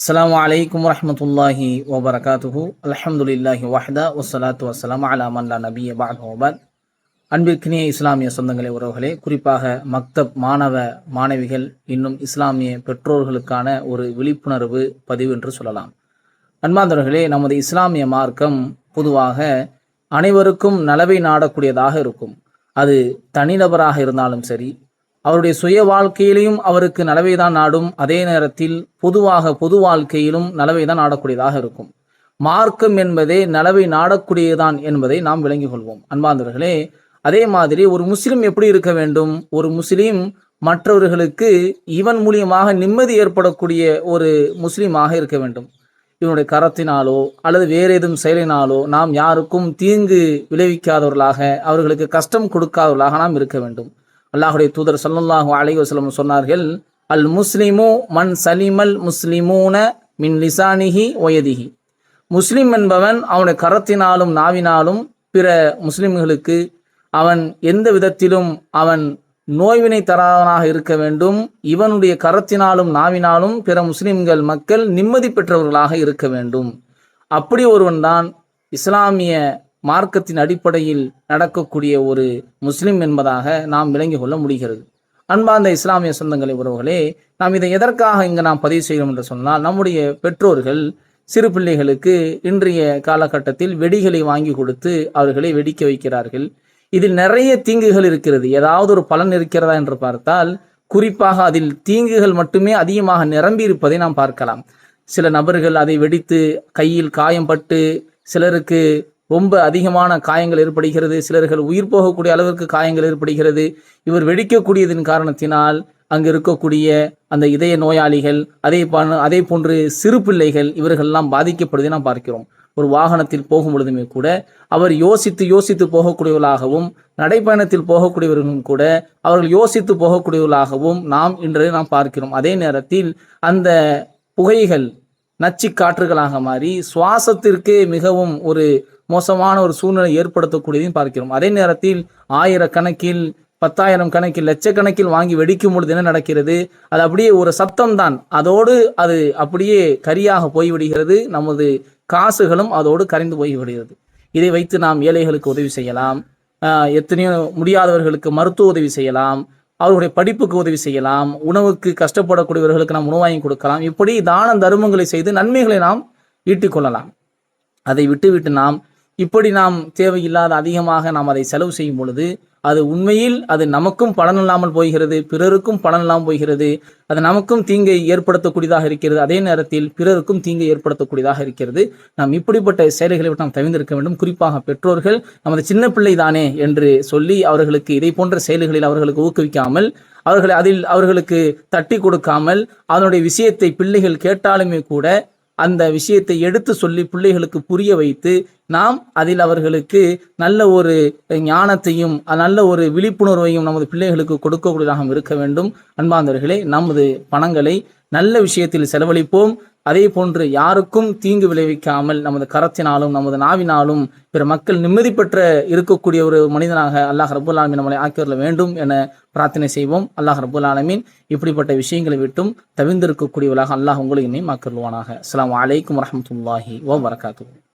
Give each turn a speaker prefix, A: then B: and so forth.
A: அஸ்ஸலாமு அலைக்கும் வரஹ்மத்துல்லாஹி வபரகாத்துஹு அல்ஹம்துலில்லாஹி வஹ்தா வஸ்ஸலாத்து வஸ்ஸலாம் அலா மல்லா நபிய பாத் அன்பிற்கினிய இஸ்லாமிய சொந்தங்களே உறவுகளே குறிப்பாக மக்தப் மாணவ மாணவிகள் இன்னும் இஸ்லாமிய பெற்றோர்களுக்கான ஒரு விழிப்புணர்வு பதிவு என்று சொல்லலாம். அன்பாந்தவர்களே நமது இஸ்லாமிய மார்க்கம் பொதுவாக அனைவருக்கும் நலவை நாடக்கூடியதாக இருக்கும். அது தனிநபராக இருந்தாலும் சரி அவருடைய சுய வாழ்க்கையிலையும் அவருக்கு நலவை தான் நாடும். அதே நேரத்தில் பொதுவாக பொது வாழ்க்கையிலும் நலவை தான் நாடக்கூடியதாக இருக்கும். மார்க்கம் என்பதே நலவை நாடக்கூடியதான் என்பதை நாம் விளங்கிக் கொள்வோம். அன்பாந்தவர்களே அதே மாதிரி ஒரு முஸ்லிம் எப்படி இருக்க வேண்டும்? ஒரு முஸ்லிம் மற்றவர்களுக்கு இவன் மூலியமாக நிம்மதி ஏற்படக்கூடிய ஒரு முஸ்லீமாக இருக்க வேண்டும். இவனுடைய கரத்தினாலோ அல்லது வேறு ஏதும் செயலினாலோ நாம் யாருக்கும் தீங்கு விளைவிக்காதவர்களாக அவர்களுக்கு கஷ்டம் கொடுக்காதவர்களாக நாம் இருக்க வேண்டும். அல்லாஹுடைய தூதர் சல்லல்லாஹு அலைவசலம் சொன்னார்கள் அல் முஸ்லிமு மன் சலிமல் முஸ்லிமூன மின் லிசானிஹி ஒயதிஹி முஸ்லிம் என்பவன் அவனுடைய கரத்தினாலும் நாவினாலும் பிற முஸ்லிம்களுக்கு அவன் எந்த விதத்திலும் அவன் நோய்வினை தராதவனாக இருக்க வேண்டும். இவனுடைய கரத்தினாலும் நாவினாலும் பிற முஸ்லிம்கள் மக்கள் நிம்மதி பெற்றவர்களாக இருக்க வேண்டும். அப்படி ஒருவன்தான் இஸ்லாமிய மார்க்கத்தின் அடிப்படையில் நடக்கக்கூடிய ஒரு முஸ்லிம் என்பதாக நாம் விளங்கிக் கொள்ள முடிகிறது. அன்பார்ந்த இஸ்லாமிய சொந்தங்களை உறவுகளே நாம் இதை எதற்காக இங்கு நாம் பதிவு செய்கிறோம் என்று சொன்னால் நம்முடைய பெற்றோர்கள் சிறு பிள்ளைகளுக்கு இன்றைய காலகட்டத்தில் வெடிகளை வாங்கி கொடுத்து அவர்களை வெடிக்க வைக்கிறார்கள். இதில் நிறைய தீங்குகள் இருக்கிறது. ஏதாவது ஒரு பலன் இருக்கிறதா என்று பார்த்தால் குறிப்பாக அதில் தீங்குகள் மட்டுமே அதிகமாக நிரம்பி இருப்பதை நாம் பார்க்கலாம். சில நபர்கள் அதை வெடித்து கையில் காயம் பட்டு சிலருக்கு ரொம்ப அதிகமான காயங்கள் ஏற்படுகிறது. சிலர்கள் உயிர் போகக்கூடிய அளவிற்கு காயங்கள் ஏற்படுகிறது. இவர் வெடிக்கக்கூடியதன் காரணத்தினால் அங்கு இருக்கக்கூடிய அந்த இதய நோயாளிகள் அதே அதே போன்று சிறு பிள்ளைகள் இவர்கள்லாம் பாதிக்கப்படுவதை நாம் பார்க்கிறோம். ஒரு வாகனத்தில் போகும் பொழுதுமே கூட அவர் யோசித்து யோசித்து போகக்கூடியவர்களாகவும் நடைப்பயணத்தில் போகக்கூடியவர்களும் கூட அவர்கள் யோசித்து போகக்கூடியவர்களாகவும் நாம் இன்று நாம் பார்க்கிறோம். அதே நேரத்தில் அந்த புகைகள் நச்சு காற்றுகளாக மாறி சுவாசத்திற்கு மிகவும் ஒரு மோசமான ஒரு சூழ்நிலை ஏற்படுத்தக்கூடியதையும் பார்க்கிறோம். அதே நேரத்தில் ஆயிரக்கணக்கில் பத்தாயிரம் கணக்கில் லட்சக்கணக்கில் வாங்கி வெடிக்கும் பொழுது என்ன நடக்கிறது? அது அப்படியே ஒரு சத்தம் தான் அதோடு அது அப்படியே கரியாக போய்விடுகிறது. நமது காசுகளும் அதோடு கரைந்து போய்விடுகிறது. இதை வைத்து நாம் ஏழைகளுக்கு உதவி செய்யலாம். எத்தனையோ முடியாதவர்களுக்கு மருத்துவ உதவி செய்யலாம். அவர்களுடைய படிப்புக்கு உதவி செய்யலாம். உணவுக்கு கஷ்டப்படக்கூடியவர்களுக்கு நாம் உணவாங்கி கொடுக்கலாம். இப்படி தான தர்மங்களை செய்து நன்மைகளை நாம் ஈட்டிக்கொள்ளலாம். அதை விட்டுவிட்டு நாம் இப்படி நாம் தேவையில்லாத அதிகமாக நாம் அதை செலவு செய்யும் பொழுது அது உண்மையில் அது நமக்கும் பலன் இல்லாமல் போகிறது பிறருக்கும் பலன் இல்லாமல் போகிறது அது நமக்கும் தீங்கை ஏற்படுத்தக்கூடியதாக இருக்கிறது. அதே நேரத்தில் பிறருக்கும் தீங்கை ஏற்படுத்தக்கூடியதாக இருக்கிறது. நாம் இப்படிப்பட்ட செயல்களை விட்டு நாம் தவிர்த்திருக்க வேண்டும். குறிப்பாக பெற்றோர்கள் நமது சின்ன பிள்ளை தானே என்று சொல்லி அவர்களுக்கு இதை போன்ற செயல்களில் அவர்களுக்கு ஊக்குவிக்காமல் அவர்களை அதில் அவர்களுக்கு தட்டி கொடுக்காமல் அதனுடைய விஷயத்தை பிள்ளைகள் கேட்டாலுமே கூட அந்த விஷயத்தை எடுத்து சொல்லி பிள்ளைகளுக்கு புரிய வைத்து நாம் அதில் அவர்களுக்கு நல்ல ஒரு ஞானத்தையும் நல்ல ஒரு விழிப்புணர்வையும் நமது பிள்ளைகளுக்கு கொடுக்கக்கூடியதாக இருக்க வேண்டும். அன்பாந்தவர்களே நமது பணங்களை நல்ல விஷயத்தில் செலவழிப்போம். அதே போன்று யாருக்கும் தீங்கு விளைவிக்காமல் நமது கரத்தினாலும் நமது நாவினாலும் பிற மக்கள் நிம்மதி பெற்ற இருக்கக்கூடிய ஒரு மனிதனாக அல்லாஹ் ரபுல் ஆலமின் நம்மளை ஆக்கிவரல வேண்டும் என பிரார்த்தனை செய்வோம். அல்லாஹ் ரபுல் ஆலமின் இப்படிப்பட்ட விஷயங்களை விட்டும் தவிர்ந்திருக்கக்கூடியவர்களாக அல்லாஹ் உங்களை இன்னையும் ஆக்கிருவானாக அஸ்லாம் வலைக்கம் வரமத்துல்லாஹி ஓ வரகாத்து